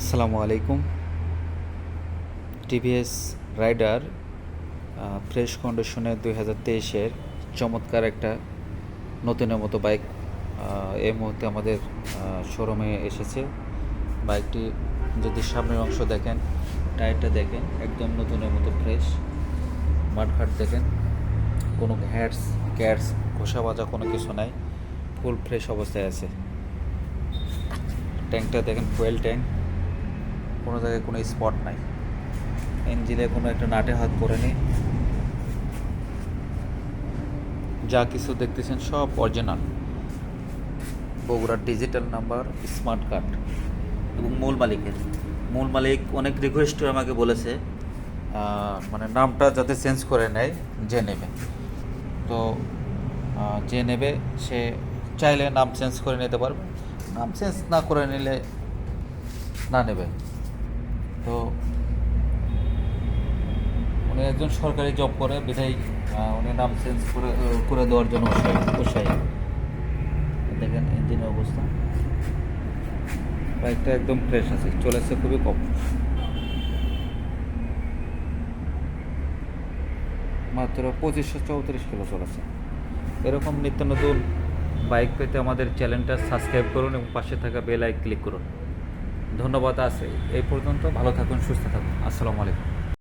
আসসালামু আলাইকুম। TVS rider fresh কন্ডিশনের দুই হাজার তেইশের চমৎকার একটা নতুনের মতো বাইক এই মুহূর্তে আমাদের শোরুমে এসেছে। বাইকটি যদি সামনের অংশ দেখেন, টায়ারটা দেখেন, একদম নতুনের মতো ফ্রেশ মাঠঘাট দেখেন, কোনো ঘ্যাটস গ্যাটস ঘোষা বাজা কোনো কিছু নাই ফুল ফ্রেশ অবস্থায় আছে। ট্যাঙ্কটা দেখেন ফুয়েল ট্যাঙ্ক কোনো জায়গায় কোনো স্পট নাই। ইঞ্জিনে কোনো একটা নাটে হাত পড়েনি যা কিছু দেখতেছেন সব অরিজিনাল বগুড়ার ডিজিটাল নাম্বার স্মার্ট কার্ড এবং মূল মালিকের। মূল মালিক অনেক রিকোয়েস্ট আমাকে বলেছে মানে নামটা যাতে চেঞ্জ করে নেয় যে নেবে। তো যে নেবে সে চাইলে নাম চেঞ্জ করে নিতে পারবে। নাম চেঞ্জ না করে নিলে না নেবে। তো উনি একজন সরকারি জব করে বিধায় উনি নাম চেঞ্জ করে করে দেওয়ার জন্য উৎসাহী দেখেন ইঞ্জিনের অবস্থা। বাইকটা একদম ফ্রেশ আছে, চলেছে খুবই কম। মাত্র পঁচিশশো চৌত্রিশ কিলো চলেছে। এরকম নিত্য নতুন বাইক পেতে আমাদের চ্যানেলটা সাবস্ক্রাইব করুন এবং পাশে থাকা বেল আই ক্লিক করুন। ধন্যবাদ আছে। এই পর্যন্ত ভালো থাকুন সুস্থ থাকুন। আসসালামু আলাইকুম।